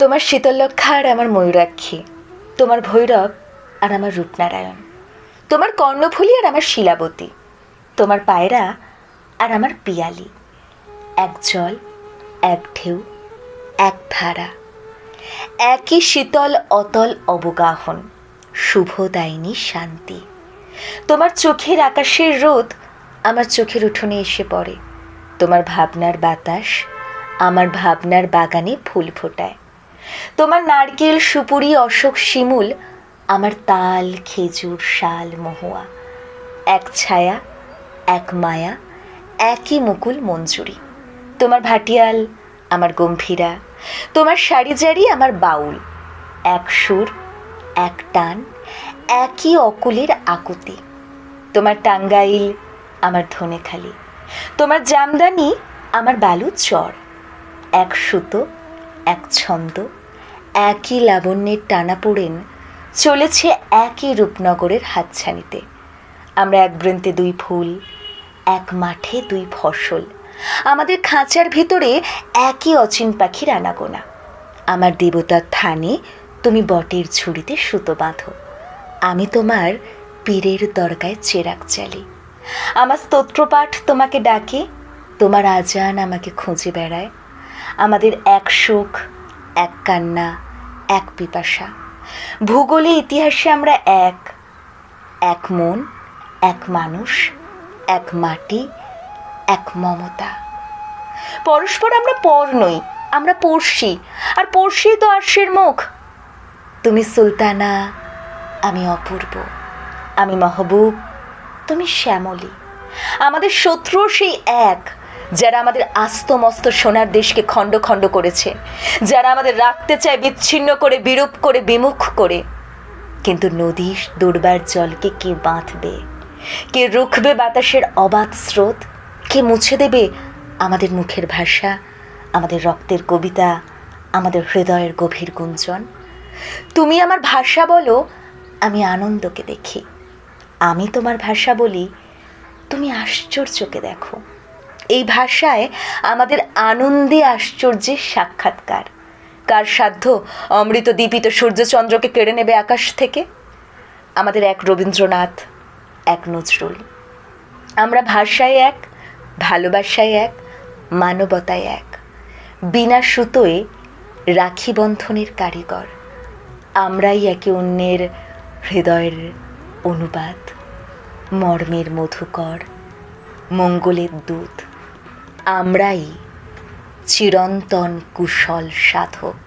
তোমার শীতলক্ষা আর আমার ময়ূরাক্ষী, তোমার ভৈরব আর আমার রূপনারায়ণ, তোমার কর্ণফুলি আর আমার শিলাবতী, তোমার পায়রা আর আমার পিয়ালি, এক জল, এক ঢেউ, এক ধারা, একই শীতল অতল অবগাহন, শুভদায়িনী শান্তি। তোমার চোখের আকাশের রোদ আমার চোখের উঠোনে এসে পড়ে, তোমার ভাবনার বাতাস আমার ভাবনার বাগানে ফুল ফোটায়। তোমার নারকেল, সুপুরি, অশোক, শিমুল, আমার তাল, খেজুর, শাল, মহুয়া। এক ছায়া, এক মায়া, একই মুকুল মঞ্জুরি। তোমার ভাটিয়াল, আমার গম্ভীরা। তোমার সারিজারি আমার বাউল। এক সুর, এক টান, একই অকুলের আকুতি। তোমার টাঙ্গাইল, আমার ধনেখালি। তোমার জামদানি, আমার বালু চর। এক সুতো এক ছন্দ, একই লাবণ্যের টানা পড়েন, চলেছে একই রূপনগরের হাতছানিতে। আমরা এক বৃন্তে দুই ফুল, এক মাঠে দুই ফসল। আমাদের খাঁচার ভিতরে একই অচিন পাখির আনাগোনা। আমার দেবতার থানে তুমি বটের ঝুড়িতে সুতো বাঁধো। আমি তোমার পীরের দরগায় চেরাক চালি। আমার স্তোত্রপাঠ তোমাকে ডাকে, তোমার আজান আমাকে খুঁজে বেড়ায়। আমাদের এক সুখ এক কান্না, এক পিপাসা। ভূগোলে ইতিহাসে আমরা এক এক মন, এক মানুষ, এক মাটি, এক মমতা। পরস্পর আমরা পর নই, আমরা পড়শি, আর পড়শি তো আর্শের মুখ। তুমি সুলতানা, আমি অপূর্ব, আমি মহবুব, তুমি শ্যামলী। আমাদের শত্রু সেই এক যারা আমাদের আস্ত মস্ত সোনার দেশকে খণ্ড খণ্ড করেছে, যারা আমাদের রাখতে চায়, বিচ্ছিন্ন করে, বিরূপ করে, বিমুখ করে। কিন্তু নদীর দুর্বার জলকে কে বাঁধবে? কে রুখবে বাতাসের অবাধ স্রোত? কে মুছে দেবে আমাদের মুখের ভাষা, আমাদের রক্তের কবিতা, আমাদের হৃদয়ের গভীর গুঞ্জন? তুমি আমার ভাষা বলো, আমি আনন্দকে দেখি। আমি তোমার ভাষা বলি, তুমি আশ্চর্যকে দেখো। এই ভাষায় আমাদের আনন্দে আশ্চর্যের সাক্ষাৎকার। কার সাধ্য অমৃত দীপিত সূর্যচন্দ্রকে কেড়ে নেবে আকাশ থেকে? আমাদের এক রবীন্দ্রনাথ, এক নজরুল। আমরা ভাষায় এক, ভালোবাসায় এক, মানবতায় এক। বিনা সুতোয় রাখি বন্ধনের কারিগর। আমরাই একে অন্যের হৃদয়ের অনুবাদ। মর্মের মধুকর, মঙ্গলের দূত। আমরাই চিরন্তন কুশল সাধক।